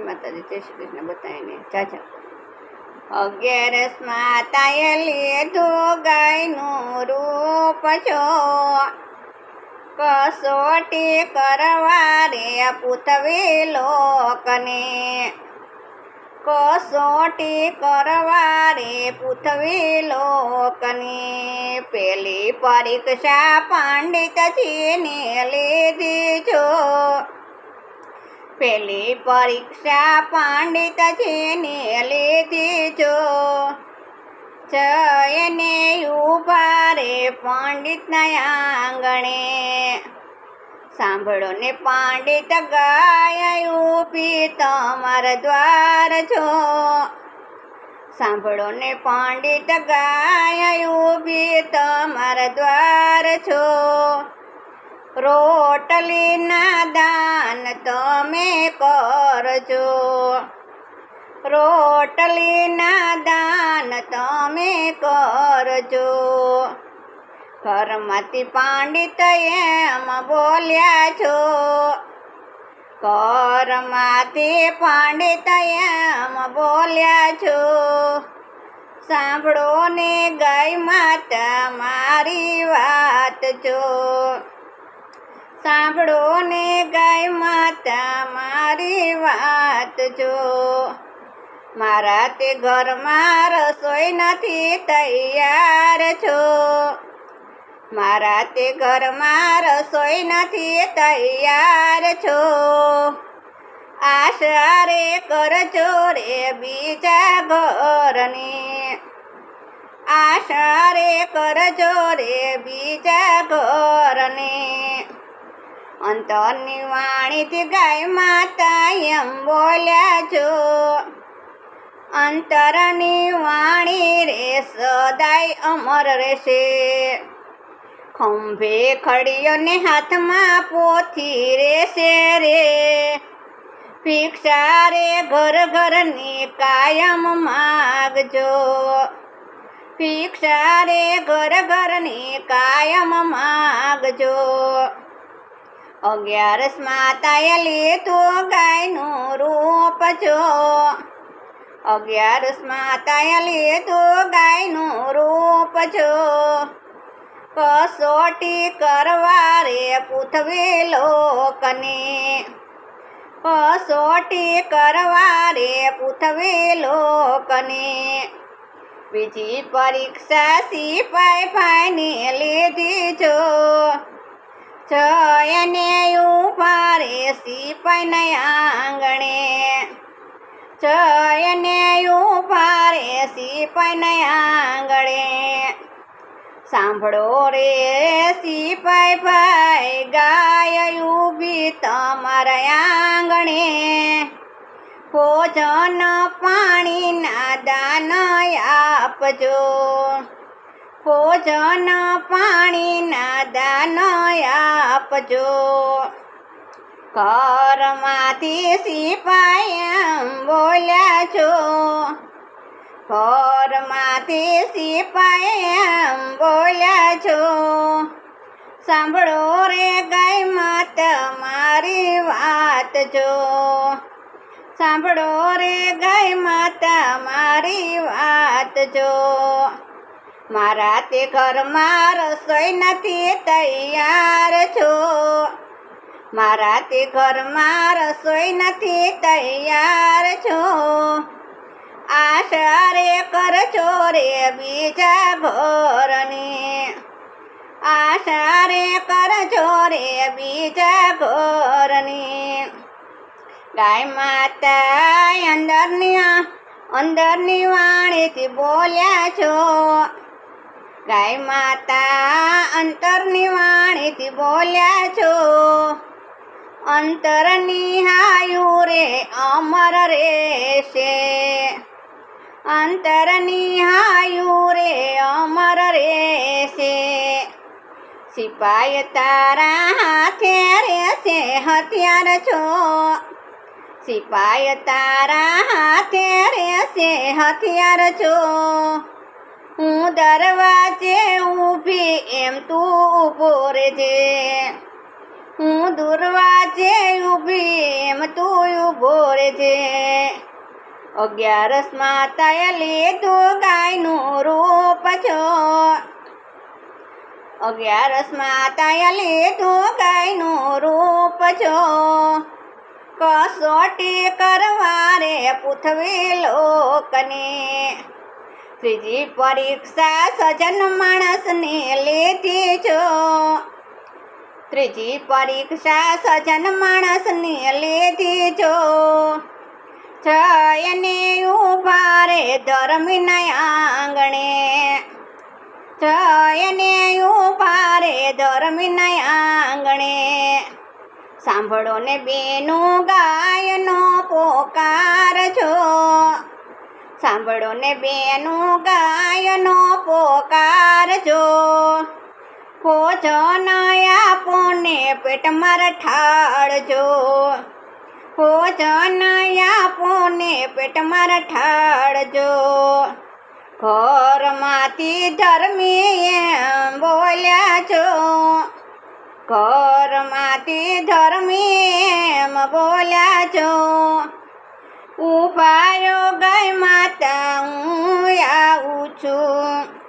જય માતાજી, જય શ્રી કૃષ્ણ બતાવીને ચાચા અગિયારસ માતાએ લીધું ગાયનું રૂપ છો કસોટી કરવા રે પૂતવી લોકને. કસોટી કરવા રે પૃથ્વી લોકની. પેલી પરીક્ષા પંડિત છીને લીધી છો પેલી પરીક્ષા પંડિત છીને લીધી છો જયને ઊભા રે પંડિતના આંગણે સાંભળો ને પાંડિત ગાય ઊભી તમારા દ્વાર છો સાંભળો ને પંડિત ગાય ઊભી તમારા દ્વાર છો રોટલીના દાન તમે કરજો. રોટલીના દાન તમે કરજો. કરમતી પાંડિત એમ બોલ્યા છો. ઘરમાંથી પાંડિત એમ બોલ્યા છો. સાંભળો ને ગાય માતા મારી વાત જો. સાંભળો ને ગાય માતા, મારી વાત જો. મારા તે ઘરમાં રસોઈ નથી તૈયાર છો. મારા તે ઘરમાં રસોઈ નથી તૈયાર છો. આશા રે કરજો રે બીજા ઘરની. આશા રે કરજો રે બીજા ઘરની. અંતરની વાણીથી ગાય માતા એમ બોલ્યા છો. અંતરની વાણી રે સદાય અમર રહેશે. ખંભે ખડીઓને હાથમાં પોથી રહેશે રે. ભિક્ષા રે ઘર ઘરની કાયમ માગજો. ભિક્ષા રે ઘર ઘરની કાયમ માગજો. અગિયારસ માતાએ લીધું ગાયનું રૂપ જો. અગિયારસ માતાએ લીધું ગાયનું રૂપ જો. કસોટી કરવા રે પૃથ્વી લોકને. કસોટી કરવા રે પૃથ્વી લોકને. બીજી પરીક્ષા સિપાઈ ભાઈને લીધી જો. જયને ઊભા રે સિપાઈના આંગણે. જયને ઊભા રે સિપાઈના આંગણે. સાંભળો રે સિપાઈ ભાઈ, ગાય ઊભી તમારા આંગણે. ભોજન પાણી ના દાન આપજો. ભોજન પાણી ના દાન આપજો. ઘરમાંથી સિપાયમ બોલ્યા છો. ઘરમાંથી સિપાયમ બોલ્યા છો. સાંભળો રે ગાય માત, મારી વાત જો. સાંભળો રે ગાય માતા, મારી વાત જો. મારા તે ઘરમાં રસોઈ નથી તૈયાર. મારા તે ઘરમાં રસોઈ નથી, તૈયાર છો. આશારે કરજો રે બીજા ઘોરની. આશારે કરજો રે બીજા ઘોરની. ગાય માતા અંદરની અંદરની વાણીથી બોલ્યા છો. ગાય માતા અંતરની વાણીથી બોલ્યા છો. અંતરની નિહાયું રે, અમર રહેશે. અંતર નિહાયું રે, અમર રહેશે. સિપાઈ તારા હાથે રહેશે, હથિયાર છો. સિપાઈ તારા હાથે રહેશે, હથિયાર છો. હું દરવાજે ઊભી, એમ તું ઊભો રહેજે. હું દુર્વાજે ઊભી એમ તું ઊભો રહેજે. અગિયારસમાં તયલી તું ગાયનું રૂપ છો. અગિયારસમાં તયલી તું ગાયનું રૂપ છો. કસોટી કરવા રે પૃથ્વી લોકની. ત્રીજી પરીક્ષા સજન માણસની લીધી છો. ત્રીજી પરીક્ષા સજન માણસની લીધી જો. છયને ઊભા રે ધર્મના આંગણે છયને ઊભા રે ધર્મના આંગણે સાંભળો ને બેનું ગાયનો પોકાર છો સાંભળો ને બેનું ગાયનો પોકાર છો ભોજન આપોને પેટમાં ઠાળજો. ભોજન આપોને પેટમાં ઠાળજો. ઘરમાંથી ધર્મી એમ બોલ્યા છો. ઘરમાંથી ધર્મી એમ બોલ્યા છો. ઉભાયો ગઈ માતા, હું આવું છું.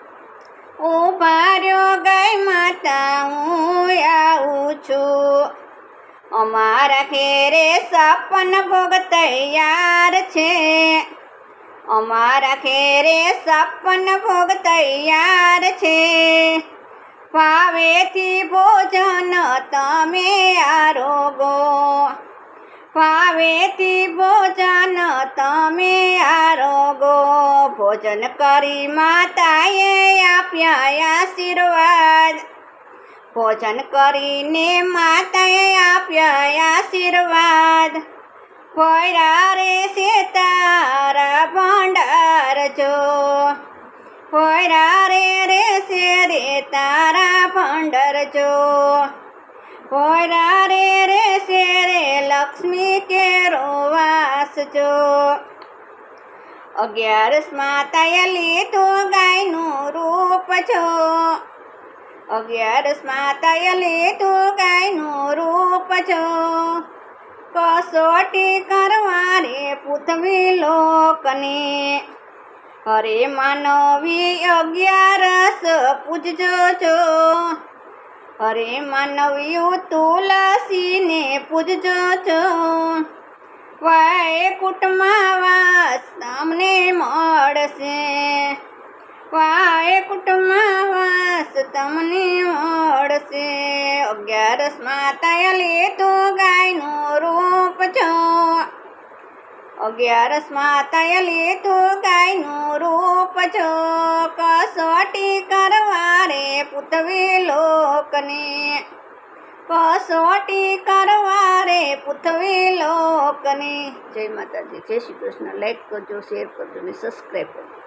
ઉભાર્યો ગઈ માતા હું આવું છું. અમારા ઘેરે સપન ભોગ તૈયાર છે. અમારા ઘેરે સપન ભોગ તૈયાર છે. ફાવેથી ભોજન તમે આરોગો. ફાવેથી ભોજન તમે આરોગો ભોજન કરી માતાએ આપ્યા આશીર્વાદ. ભોજન કરીને માતાએ આપ્યા આશીર્વાદ. ફોયરા રે છે તારા ભંડાર જો. ફોયરા રે રે છે રે તારા ભંડાર જો. ફોયરા રે રે છે રે લક્ષ્મી કે રોવાસ જો. અગિયારસ માતાએ તો ગાયનું રૂપ છો. અગિયારસમાં માતાએ લીધું ગાયનું રૂપ છો. કસોટી કરવા રે પૃથ્વી લોકને. હરે માનવી અગિયારસ પૂજજો છો. હરે માનવી તુલસીને પૂજજો છો. વાય કુટમાં વાસ તમને મળશે. વાયકુટમાં વાસ તમને મળશે. અગિયારસ માતાયલી તો ગાયનું રૂપ છો અગિયારસ માતાયલી તો ગાયનું રૂપ છો કસોટી કરવા રે પૃથ્વી લોકને. કસોટી કરવા રે પૃથ્વી લોકની. જય માતાજી, જય શ્રી કૃષ્ણ. લાઈક કરજો શેર કરજો ને સબસ્ક્રાઈબ કરજો.